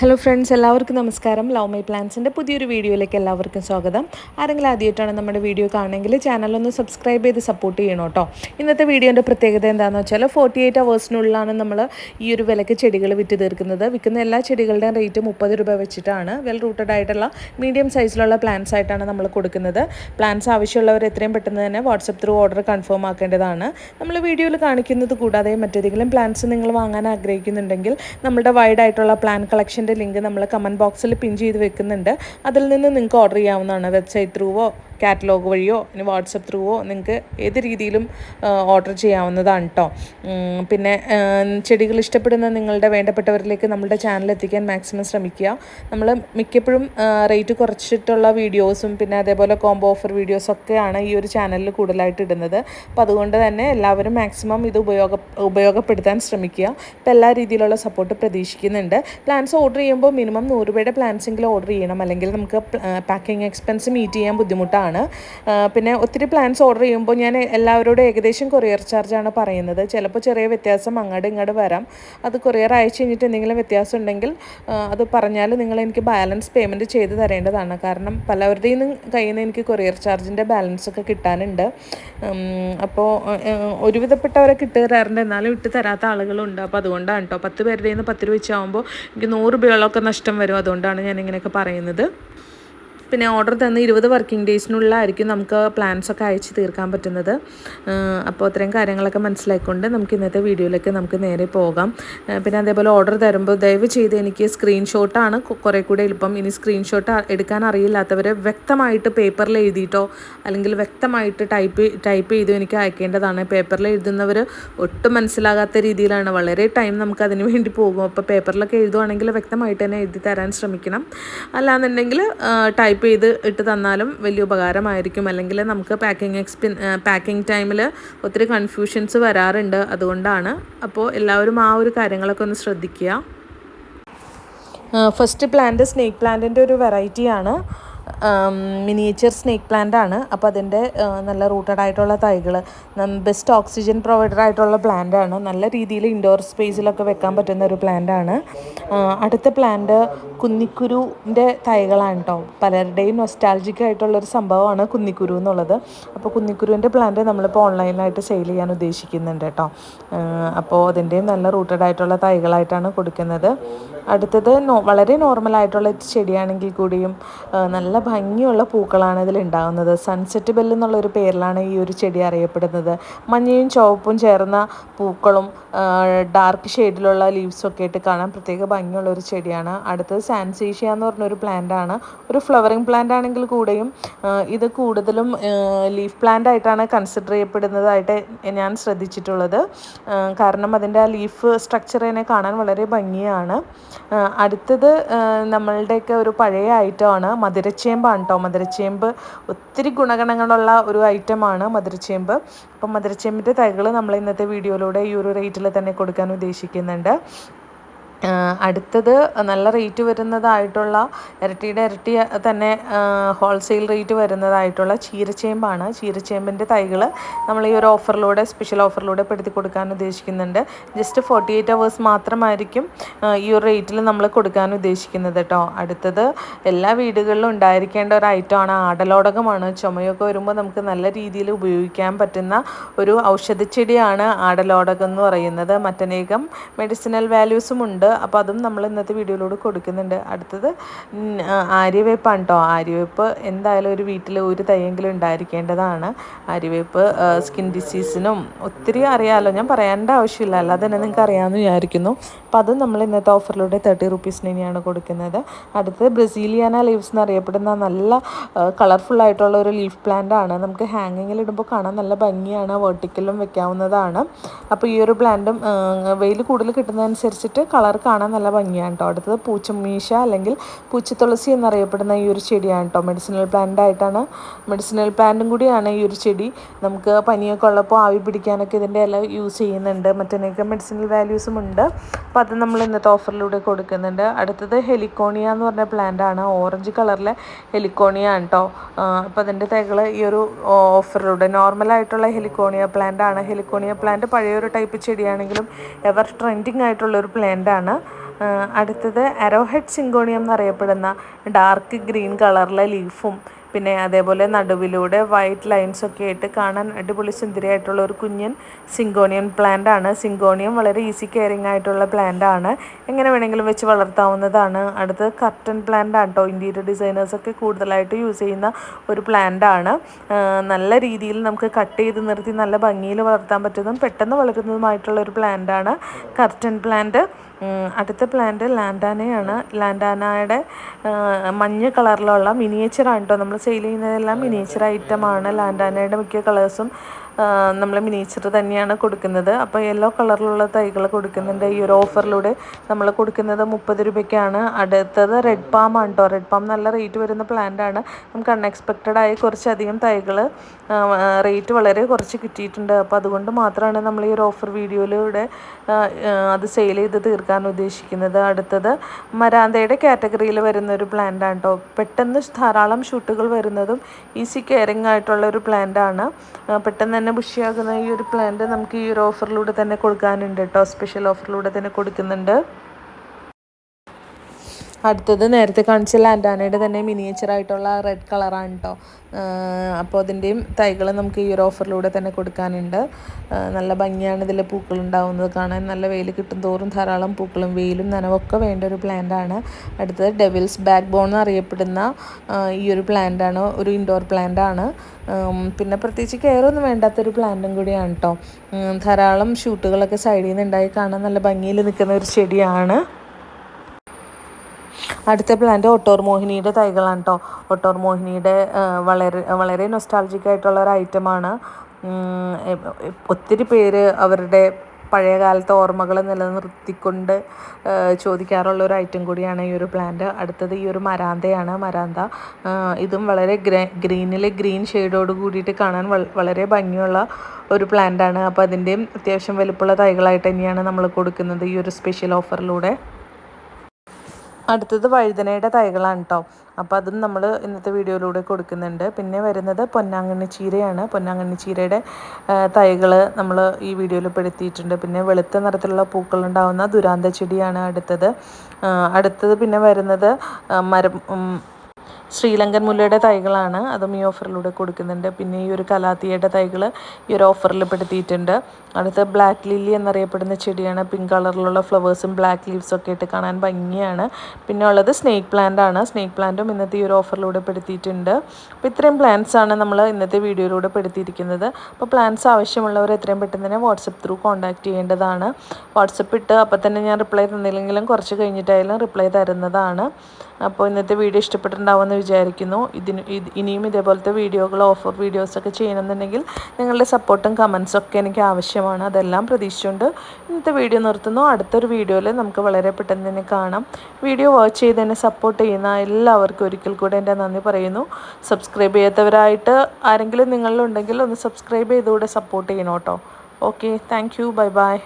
Hello friends എല്ലാവർക്കും നമസ്കാരം. Love my പ്ലാൻസിന്റെ പുതിയൊരു വീഡിയോയിലേക്ക് എല്ലാവർക്കും സ്വാഗതം. ആരെങ്കിലും ആദ്യമായിട്ടാണ് നമ്മുടെ വീഡിയോ കാണുമെങ്കിൽ ചാനലൊന്ന് സബ്സ്ക്രൈബ് ചെയ്ത് സപ്പോർട്ട് ചെയ്യണം കേട്ടോ. ഇന്നത്തെ വീഡിയോന്റെ പ്രത്യേകത എന്താണെന്ന് വെച്ചാൽ ഫോർട്ടി എയ്റ്റ് അവേഴ്സിനുള്ളിലാണ് നമ്മൾ ഈ ഒരു വിലക്ക് ചെടികൾ വിറ്റ് തീർക്കുന്നത്. വിൽക്കുന്ന എല്ലാ ചെടികളുടെയും റേറ്റ് മുപ്പത് രൂപ വെച്ചിട്ടാണ്. വെൽ റൂട്ടഡ് ആയിട്ടുള്ള മീഡിയം സൈസിലുള്ള പ്ലാൻസ് ആയിട്ടാണ് നമ്മൾ കൊടുക്കുന്നത്. പ്ലാൻസ് ആവശ്യമുള്ളവർ എത്രയും പെട്ടെന്ന് തന്നെ വാട്സപ്പ് ത്രൂ ഓർഡർ കൺഫേം ആക്കേണ്ടതാണ്. നമ്മൾ വീഡിയോയിൽ കാണിക്കുന്നത് കൂടാതെ മറ്റേതെങ്കിലും പ്ലാൻസ് നിങ്ങൾ വാങ്ങാൻ ആഗ്രഹിക്കുന്നുണ്ടെങ്കിൽ നമ്മുടെ വൈഡായിട്ടുള്ള പ്ലാൻ കളക്ഷൻ ലിങ്ക് നമ്മൾ കമന്റ് ബോക്സിൽ പിൻ ചെയ്ത് വെക്കുന്നുണ്ട്. അതിൽ നിന്ന് നിങ്ങൾക്ക് ഓർഡർ ചെയ്യാവുന്നതാണ്. വെബ്സൈറ്റ് ത്രൂവോ കാറ്റലോഗ് വഴിയോ ഇനി വാട്സപ്പ് ത്രൂവോ നിങ്ങൾക്ക് ഏത് രീതിയിലും ഓർഡർ ചെയ്യാവുന്നതാണ് കേട്ടോ പിന്നെ ചെടികൾ ഇഷ്ടപ്പെടുന്ന നിങ്ങളുടെ വേണ്ടപ്പെട്ടവരിലേക്ക് നമ്മുടെ ചാനൽ എത്തിക്കാൻ മാക്സിമം ശ്രമിക്കുക. നമ്മൾ മിക്കപ്പോഴും റേറ്റ് കുറച്ചിട്ടുള്ള വീഡിയോസും പിന്നെ അതേപോലെ കോംബോ ഓഫർ വീഡിയോസൊക്കെയാണ് ഈ ഒരു ചാനലിൽ കൂടുതലായിട്ട് ഇടുന്നത്. അപ്പോൾ അതുകൊണ്ട് തന്നെ എല്ലാവരും മാക്സിമം ഇത് ഉപയോഗ ഉപയോഗപ്പെടുത്താൻ ശ്രമിക്കുക. ഇപ്പോൾ എല്ലാ രീതിയിലുള്ള സപ്പോർട്ട് പ്രതീക്ഷിക്കുന്നുണ്ട്. പ്ലാൻസ് ഓർഡർ ചെയ്യുമ്പോൾ മിനിമം നൂറ് രൂപയുടെ പ്ലാൻസെങ്കിലും ഓർഡർ ചെയ്യണം. അല്ലെങ്കിൽ നമുക്ക് പാക്കിംഗ് എക്സ്പെൻസ് മീറ്റ് ചെയ്യാൻ ബുദ്ധിമുട്ടാണ്. ആണ്. പിന്നെ ഒത്തിരി പ്ലാൻസ് ഓർഡർ ചെയ്യുമ്പോൾ ഞാൻ എല്ലാവരോടും ഏകദേശം കൊറിയർ ചാർജാണ് പറയുന്നത്. ചിലപ്പോൾ ചെറിയ വ്യത്യാസം അങ്ങോട്ട് ഇങ്ങോട്ട് വരാം. അത് കൊറിയർ അയച്ചു കഴിഞ്ഞിട്ട് എന്തെങ്കിലും വ്യത്യാസം ഉണ്ടെങ്കിൽ അത് പറഞ്ഞാൽ നിങ്ങൾ എനിക്ക് ബാലൻസ് പേയ്മെന്റ് ചെയ്ത് തരേണ്ടതാണ്. കാരണം പലവരുടെയും കയ്യിൽ നിന്ന് എനിക്ക് കൊറിയർ ചാർജിന്റെ ബാലൻസ് ഒക്കെ കിട്ടാനുണ്ട്. അപ്പോൾ ഒരുവിധപ്പെട്ടവരെ കിട്ടുകാറുണ്ട് എന്നാലും ഇട്ട് തരാത്ത ആളുകളുണ്ട്. അപ്പോൾ അതുകൊണ്ടാണ് കേട്ടോ പത്ത് പേരുടെ നിന്ന് പത്ത് രൂപ വെച്ചാകുമ്പോൾ എനിക്ക് നൂറ് രൂപയോളമൊക്കെ നഷ്ടം വരും. അതുകൊണ്ടാണ് ഞാൻ ഇങ്ങനെയൊക്കെ പറയുന്നത്. പിന്നെ ഓർഡർ തന്ന് ഇരുപത് വർക്കിംഗ് ഡേയ്സിനുള്ളിലായിരിക്കും നമുക്ക് പ്ലാൻസ് ഒക്കെ അയച്ച് തീർക്കാൻ പറ്റുന്നത്. അപ്പോൾ അത്രയും കാര്യങ്ങളൊക്കെ മനസ്സിലാക്കിക്കൊണ്ട് നമുക്ക് ഇന്നത്തെ വീഡിയോയിലേക്ക് നമുക്ക് നേരെ പോകാം. പിന്നെ അതേപോലെ ഓർഡർ തരുമ്പോൾ ദയവ് ചെയ്ത് എനിക്ക് സ്ക്രീൻഷോട്ടാണ് കുറേ കൂടെ എളുപ്പം. ഇനി സ്ക്രീൻഷോട്ട് എടുക്കാൻ അറിയില്ലാത്തവരെ വ്യക്തമായിട്ട് പേപ്പറിൽ എഴുതിയിട്ടോ അല്ലെങ്കിൽ വ്യക്തമായിട്ട് ടൈപ്പ് ടൈപ്പ് ചെയ്തോ എനിക്ക് അയക്കേണ്ടതാണ്. പേപ്പറിൽ എഴുതുന്നവർ ഒട്ടും മനസ്സിലാകാത്ത രീതിയിലാണ്. വളരെ ടൈം നമുക്ക് അതിന് വേണ്ടി പോകും. അപ്പോൾ പേപ്പറിലൊക്കെ എഴുതുവാണെങ്കിൽ വ്യക്തമായിട്ട് തന്നെ എഴുതി തരാൻ ശ്രമിക്കണം. അല്ലാന്നുണ്ടെങ്കിൽ ടൈപ്പ് ടൈപ്പ് ചെയ്ത് ഇട്ട് തന്നാലും വലിയ ഉപകാരമായിരിക്കും. അല്ലെങ്കിൽ നമുക്ക് പാക്കിംഗ് എക്സ്പെൻ പാക്കിംഗ് ടൈമിൽ ഒത്തിരി കൺഫ്യൂഷൻസ് വരാറുണ്ട്. അതുകൊണ്ടാണ്. അപ്പോൾ എല്ലാവരും ആ ഒരു കാര്യങ്ങളൊക്കെ ഒന്ന് ശ്രദ്ധിക്കുക. ഫസ്റ്റ് പ്ലാന്റ് സ്നേക്ക് പ്ലാന്റിന്റെ ഒരു വെറൈറ്റിയാണ് മിനിയേച്ചർ സ്നേക്ക് പ്ലാന്റ് ആണ്. അപ്പോൾ അതിന്റെ നല്ല റൂട്ടഡ് ആയിട്ടുള്ള തൈകൾ ബെസ്റ്റ് ഓക്സിജൻ പ്രൊവൈഡർ ആയിട്ടുള്ള പ്ലാന്റ് ആണ്. നല്ല രീതിയിൽ ഇൻഡോർ സ്പേസിലൊക്കെ വെക്കാൻ പറ്റുന്ന ഒരു പ്ലാന്റ് ആണ്. അടുത്ത പ്ലാന്റ് കുന്നിക്കുരുവിന്റെ തൈകളാണ് കേട്ടോ പലരുടെയും നൊസ്റ്റാൾജിക് ആയിട്ടുള്ള ഒരു സംഭവമാണ് കുന്നിക്കുരു എന്നുള്ളത്. അപ്പോൾ കുന്നിക്കുരുവിന്റെ പ്ലാന്റ് നമ്മളിപ്പോൾ ഓൺലൈനായിട്ട് സെയിൽ ചെയ്യാൻ ഉദ്ദേശിക്കുന്നുണ്ട് കേട്ടോ അപ്പോൾ അതിന്റെയും നല്ല റൂട്ടഡ് ആയിട്ടുള്ള തൈകളായിട്ടാണ് കൊടുക്കുന്നത്. അടുത്തത് വളരെ നോർമൽ ആയിട്ടുള്ള ചെടിയാണെങ്കിൽ കൂടിയും നല്ല ഭംഗിയുള്ള പൂക്കളാണ് ഇതിൽ ഉണ്ടാകുന്നത് സൺസെറ്റ് ബെല്ല് എന്നുള്ളൊരു പേരിലാണ് ഈ ഒരു ചെടി അറിയപ്പെടുന്നത്. മഞ്ഞയും ചുവപ്പും ചേർന്ന പൂക്കളും ഡാർക്ക് ഷെയ്ഡിലുള്ള ലീവ്സും ഒക്കെ ആയിട്ട് കാണാൻ പ്രത്യേക ഭംഗിയുള്ള ഒരു ചെടിയാണ്. അടുത്തത് സാൻസീഷ്യ എന്ന് പറഞ്ഞൊരു പ്ലാന്റാണ് ഒരു ഫ്ലവറിങ് പ്ലാന്റ് ആണെങ്കിൽ കൂടെയും ഇത് കൂടുതലും ലീഫ് പ്ലാന്റ് ആയിട്ടാണ് കൺസിഡർ ചെയ്യപ്പെടുന്നതായിട്ട് ഞാൻ ശ്രദ്ധിച്ചിട്ടുള്ളത്. കാരണം അതിന്റെ ആ ലീഫ് സ്ട്രക്ചർ തന്നെ കാണാൻ വളരെ ഭംഗിയാണ്. അടുത്തത് നമ്മളുടെയൊക്കെ ഒരു പഴയ ഐറ്റമാണ് മധുരച്ചേമ്പാണ് കേട്ടോ. മധുരച്ചേമ്പ് ഒത്തിരി ഗുണഗണങ്ങളുള്ള ഒരു ഐറ്റമാണ് മധുരച്ചേമ്പ്. അപ്പം മധുരച്ചേമ്പിന്റെ തൈകൾ നമ്മൾ ഇന്നത്തെ വീഡിയോയിലൂടെ ഈ ഒരു റേറ്റിൽ തന്നെ കൊടുക്കാൻ ഉദ്ദേശിക്കുന്നുണ്ട്. അടുത്തത് നല്ല റേറ്റ് വരുന്നതായിട്ടുള്ള ഇരട്ടിയുടെ ഇരട്ടി തന്നെ ഹോൾസെയിൽ റേറ്റ് വരുന്നതായിട്ടുള്ള ചീരച്ചേമ്പാണ്. ചീരച്ചേമ്പിന്റെ തൈകൾ നമ്മൾ ഈ ഒരു ഓഫറിലൂടെ സ്പെഷ്യൽ ഓഫറിലൂടെ പെടുത്തി കൊടുക്കാൻ ഉദ്ദേശിക്കുന്നുണ്ട്. ജസ്റ്റ് ഫോർട്ടി എയ്റ്റ് അവേഴ്സ് മാത്രമായിരിക്കും ഈ ഒരു റേറ്റിൽ നമ്മൾ കൊടുക്കാൻ ഉദ്ദേശിക്കുന്നത് കേട്ടോ അടുത്തത് എല്ലാ വീടുകളിലും ഉണ്ടായിരിക്കേണ്ട ഒരു ഐറ്റമാണ് ആടലോടകമാണ്. ചുമയൊക്കെ വരുമ്പോൾ നമുക്ക് നല്ല രീതിയിൽ ഉപയോഗിക്കാൻ പറ്റുന്ന ഒരു ഔഷധച്ചെടിയാണ് ആടലോടകം എന്ന് പറയുന്നത്. മറ്റനേകം മെഡിസിനൽ വാല്യൂസും ഉണ്ട്. അപ്പോൾ അതും നമ്മൾ ഇന്നത്തെ വീഡിയോയിലൂടെ കൊടുക്കുന്നുണ്ട്. അടുത്തത് ആര്യവേപ്പാണ് കേട്ടോ ആര്യവേപ്പ് എന്തായാലും ഒരു വീട്ടിൽ ഒരു തയ്യെങ്കിലും ഉണ്ടായിരിക്കേണ്ടതാണ്. ആര്യവേപ്പ് സ്കിൻ ഡിസീസിനും ഒത്തിരി അറിയാമല്ലോ ഞാൻ പറയേണ്ട ആവശ്യമില്ല. അല്ലാതെ തന്നെ നിങ്ങൾക്ക് അറിയാമെന്ന് വിചാരിക്കുന്നു. അപ്പോൾ അതും നമ്മൾ ഇന്നത്തെ ഓഫറിലൂടെ തേർട്ടി റുപ്പീസിന് തന്നെയാണ് കൊടുക്കുന്നത്. അടുത്തത് ബ്രസീലിയാന ലീവ്സ് എന്നറിയപ്പെടുന്ന നല്ല കളർഫുൾ ആയിട്ടുള്ള ഒരു ലീഫ് പ്ലാന്റ് ആണ്. നമുക്ക് ഹാങ്ങിങ്ങിൽ ഇടുമ്പോൾ കാണാൻ നല്ല ഭംഗിയാണ്. വെർട്ടിക്കലും വെക്കാവുന്നതാണ്. അപ്പോൾ ഈ ഒരു പ്ലാന്റും വെയിൽ കൂടുതൽ കിട്ടുന്നതനുസരിച്ചിട്ട് കളർ കാണാൻ നല്ല ഭംഗിയാണ് കേട്ടോ അടുത്തത് പൂച്ചമീശ അല്ലെങ്കിൽ പൂച്ചത്തുളസി എന്നറിയപ്പെടുന്ന ഈ ഒരു ചെടിയാണ് കേട്ടോ മെഡിസിനൽ പ്ലാന്റ് ആയിട്ടാണ് മെഡിസിനൽ പ്ലാന്റും കൂടിയാണ് ഈ ഒരു ചെടി. നമുക്ക് പനിയൊക്കെ ഉള്ളപ്പോൾ ആവി പിടിക്കാനൊക്കെ ഇതിന്റെ ഇല യൂസ് ചെയ്യുന്നുണ്ട്. മറ്റേക്കെ മെഡിസിനൽ വാല്യൂസും ഉണ്ട്. അപ്പോൾ അത് നമ്മൾ ഇന്നത്തെ ഓഫറിലൂടെ കൊടുക്കുന്നുണ്ട്. അടുത്തത് ഹെലിക്കോണിയ എന്ന് പറഞ്ഞ പ്ലാന്റ് ആണ്. ഓറഞ്ച് കളറിലെ ഹെലിക്കോണിയ ആണ് കേട്ടോ അപ്പോൾ അതിന്റെ തൈകൾ ഈ ഒരു ഓഫറിലൂടെ നോർമലായിട്ടുള്ള ഹെലിക്കോണിയ പ്ലാന്റ് ആണ്. ഹെലിക്കോണിയ പ്ലാന്റ് പഴയൊരു ടൈപ്പ് ചെടിയാണെങ്കിലും എവർ ട്രെൻഡിങ് ആയിട്ടുള്ള ഒരു പ്ലാന്റ് ആണ്. അടുത്തത് അരോഹെഡ് സിങ്കോണിയം എന്നറിയപ്പെടുന്ന ഡാർക്ക് ഗ്രീൻ കളറിലെ ലീഫും പിന്നെ അതേപോലെ നടുവിലൂടെ വൈറ്റ് ലൈൻസ് ഒക്കെ ആയിട്ട് കാണാൻ അടിപൊളി സുന്ദരിയായിട്ടുള്ള ഒരു കുഞ്ഞൻ സിങ്കോണിയം പ്ലാന്റ് ആണ്. സിങ്കോണിയം വളരെ ഈസി കെയറിങ് ആയിട്ടുള്ള പ്ലാന്റ് ആണ്. എങ്ങനെ വേണമെങ്കിലും വെച്ച് വളർത്താവുന്നതാണ്. അടുത്തത് കർട്ടൻ പ്ലാന്റ് ആണ് കേട്ടോ ഇന്റീരിയർ ഡിസൈനേഴ്സൊക്കെ കൂടുതലായിട്ട് യൂസ് ചെയ്യുന്ന ഒരു പ്ലാന്റ് ആണ്. നല്ല രീതിയിൽ നമുക്ക് കട്ട് ചെയ്ത് നിർത്തി നല്ല ഭംഗിയിൽ വളർത്താൻ പറ്റുന്നതും പെട്ടെന്ന് വളരുന്നതുമായിട്ടുള്ള ഒരു പ്ലാന്റ് ആണ്. കർട്ടൻ പ്ലാന്റ് അടുത്ത പ്ലാന്റ് ലാൻഡാനയാണ്. ലാൻഡാനയുടെ മഞ്ഞ കളറിലുള്ള മിനിയേച്ചറാണ് കേട്ടോ നമ്മൾ സെയിൽ ചെയ്യുന്നതെല്ലാം മിനിയേച്ചർ ഐറ്റമാണ് ലാൻഡാനയുടെ മിക്ക കളേഴ്സും നമ്മൾ മിനിയേച്ചർ തന്നെയാണ് കൊടുക്കുന്നത്. അപ്പോൾ യെല്ലോ കളറിലുള്ള തൈകൾ കൊടുക്കുന്നുണ്ട്. ഈ ഒരു ഓഫറിലൂടെ നമ്മൾ കൊടുക്കുന്നത് മുപ്പത് രൂപയ്ക്കാണ്. അടുത്തത് റെഡ് പാം ആണ് കേട്ടോ റെഡ് പാം നല്ല റേറ്റ് വരുന്ന പ്ലാന്റ് ആണ്. നമുക്ക് അൺഎക്സ്പെക്റ്റഡ് ആയി കുറച്ചധികം തൈകൾ റേറ്റ് വളരെ കുറച്ച് കിട്ടിയിട്ടുണ്ട്. അപ്പോൾ അതുകൊണ്ട് മാത്രമാണ് നമ്മൾ ഈ ഒരു ഓഫർ വീഡിയോയിലൂടെ അത് സെയിൽ ചെയ്ത് തീർക്കാൻ ഉദ്ദേശിക്കുന്നത്. അടുത്തത് മരാന്തയുടെ കാറ്റഗറിയിൽ വരുന്ന ഒരു പ്ലാന്റ് ആണ് കേട്ടോ പെട്ടെന്ന് ധാരാളം ഷൂട്ടുകൾ വരുന്നതും ഈസി കെയറിങ് ആയിട്ടുള്ള ഒരു പ്ലാന്റ് ആണ് പെട്ടെന്ന് തന്നെ ബുഷിയാകുന്ന ഈ ഒരു പ്ലാന്റ് നമുക്ക് ഈ ഒരു ഓഫറിലൂടെ തന്നെ കൊടുക്കാനുണ്ട് കേട്ടോ സ്പെഷ്യൽ ഓഫറിലൂടെ തന്നെ കൊടുക്കുന്നുണ്ട്. അടുത്തത് നേരത്തെ കാണിച്ച ലാൻഡാനയുടെ തന്നെ മിനിയേച്ചർ ആയിട്ടുള്ള റെഡ് കളറാണ് കേട്ടോ അപ്പോൾ അതിന്റെയും തൈകൾ നമുക്ക് ഈ ഒരു ഓഫറിലൂടെ തന്നെ കൊടുക്കാനുണ്ട്. നല്ല ഭംഗിയാണ് ഇതിൽ പൂക്കൾ ഉണ്ടാവുന്നത് കാണാൻ. നല്ല വെയിൽ കിട്ടും തോറും ധാരാളം പൂക്കളും വെയിലും നനവൊക്കെ വേണ്ട ഒരു പ്ലാന്റാണ് അടുത്തത് ഡെവിൽസ് ബാക്ക് ബോൺ എന്നറിയപ്പെടുന്ന ഈ ഒരു പ്ലാന്റാണ് ഒരു ഇൻഡോർ പ്ലാന്റാണ് പിന്നെ പ്രത്യേകിച്ച് കെയറൊന്നും വേണ്ടാത്തൊരു പ്ലാന്റും കൂടിയാണ് കേട്ടോ ധാരാളം ഷൂട്ടുകളൊക്കെ സൈഡിൽ നിന്ന് ഉണ്ടായി കാണാൻ നല്ല ഭംഗിയിൽ നിൽക്കുന്ന ഒരു ചെടിയാണ്. അടുത്ത പ്ലാന്റ് ഒട്ടോർ മോഹിനിയുടെ തൈകളാണ് കേട്ടോ ഒട്ടോർ മോഹിനിയുടെ വളരെ വളരെ നൊസ്റ്റാൾജിക് ആയിട്ടുള്ള ഒരു ഐറ്റമാണ് ഒത്തിരി പേര് അവരുടെ പഴയ കാലത്തെ ഓർമ്മകൾ നിലനിർത്തിക്കൊണ്ട് ചോദിക്കാറുള്ള ഒരു ഐറ്റം കൂടിയാണ് ഈ ഒരു പ്ലാന്റ് അടുത്തത് ഈ ഒരു മരാന്തയാണ്. മരാന്ത ഇതും വളരെ ഗ്രേ ഗ്രീൻ ഷെയ്ഡോട് കൂടിയിട്ട് കാണാൻ വളരെ ഭംഗിയുള്ള ഒരു പ്ലാന്റാണ് അപ്പോൾ അതിന്റെയും അത്യാവശ്യം വലുപ്പമുള്ള തൈകളായിട്ട് തന്നെയാണ് നമ്മൾ കൊടുക്കുന്നത് ഈ ഒരു സ്പെഷ്യൽ ഓഫറിലൂടെ അടുത്തത് വഴുതനയുടെ തൈകളാണ് കേട്ടോ അപ്പോൾ അതും നമ്മൾ ഇന്നത്തെ വീഡിയോയിലൂടെ കൊടുക്കുന്നുണ്ട്. പിന്നെ വരുന്നത് പൊന്നാങ്കണ്ണി ചീരയാണ്. പൊന്നാങ്കണ്ണി ചീരയുടെ തൈകൾ നമ്മൾ ഈ വീഡിയോയിൽ പെടുത്തിയിട്ടുണ്ട്. പിന്നെ വെളുത്ത നിറത്തിലുള്ള പൂക്കളുണ്ടാവുന്ന ദുരാന്ത ചെടിയാണ് അടുത്തത് അടുത്തത് പിന്നെ വരുന്നത് മരം ശ്രീലങ്കൻ മുല്ലയുടെ തൈകളാണ് അതും ഈ ഓഫറിലൂടെ കൊടുക്കുന്നുണ്ട്. പിന്നെ ഈ ഒരു കലാത്തിയുടെ തൈകൾ ഈ ഒരു ഓഫറിൽ പെടുത്തിയിട്ടുണ്ട്. അടുത്ത ബ്ലാക്ക് ലില്ലി എന്നറിയപ്പെടുന്ന ചെടിയാണ്. പിങ്ക് കളറിലുള്ള ഫ്ലവേഴ്സും ബ്ലാക്ക് ലീവ്സും ഒക്കെ ഇട്ട് കാണാൻ ഭംഗിയാണ്. പിന്നെ ഉള്ളത് സ്നേക്ക് പ്ലാന്റ് ആണ്. സ്നേക്ക് പ്ലാന്റും ഇന്നത്തെ ഈ ഒരു ഓഫറിലൂടെ പെടുത്തിയിട്ടുണ്ട്. അപ്പോൾ ഇത്രയും പ്ലാന്റ്സ് ആണ് നമ്മൾ ഇന്നത്തെ വീഡിയോയിലൂടെ പെടുത്തിയിരിക്കുന്നത്. അപ്പോൾ പ്ലാന്റ്സ് ആവശ്യമുള്ളവർ എത്രയും പെട്ടെന്ന് തന്നെ വാട്സപ്പ് ത്രൂ കോൺടാക്ട് ചെയ്യേണ്ടതാണ്. വാട്സപ്പ് ഇട്ട് അപ്പോൾ തന്നെ ഞാൻ റിപ്ലൈ തന്നില്ലെങ്കിലും കുറച്ച് കഴിഞ്ഞിട്ടായാലും റിപ്ലൈ തരുന്നതാണ്. അപ്പോൾ ഇന്നത്തെ വീഡിയോ ഇഷ്ടപ്പെട്ടിട്ടുണ്ടാവുമെന്ന് വിചാരിക്കുന്നു. ഇതിന് ഇനിയും ഇതേപോലത്തെ വീഡിയോകൾ ഓഫർ വീഡിയോസൊക്കെ ചെയ്യണമെന്നുണ്ടെങ്കിൽ നിങ്ങളുടെ സപ്പോർട്ടും കമൻസും ഒക്കെ എനിക്ക് ആവശ്യമാണ്. അതെല്ലാം പ്രതീക്ഷിച്ചുകൊണ്ട് ഇന്നത്തെ വീഡിയോ നിർത്തുന്നു. അടുത്തൊരു വീഡിയോയിൽ നമുക്ക് വളരെ പെട്ടെന്ന് തന്നെ കാണാം. വീഡിയോ വാച്ച് ചെയ്ത് തന്നെ സപ്പോർട്ട് ചെയ്യുന്ന എല്ലാവർക്കും ഒരിക്കൽ കൂടെ എന്റെ നന്ദി പറയുന്നു. സബ്സ്ക്രൈബ് ചെയ്യാത്തവരായിട്ട് ആരെങ്കിലും നിങ്ങളിലുണ്ടെങ്കിൽ ഒന്ന് സബ്സ്ക്രൈബ് ചെയ്തുകൂടെ സപ്പോർട്ട് ചെയ്യണം കേട്ടോ. Okay thank you bye bye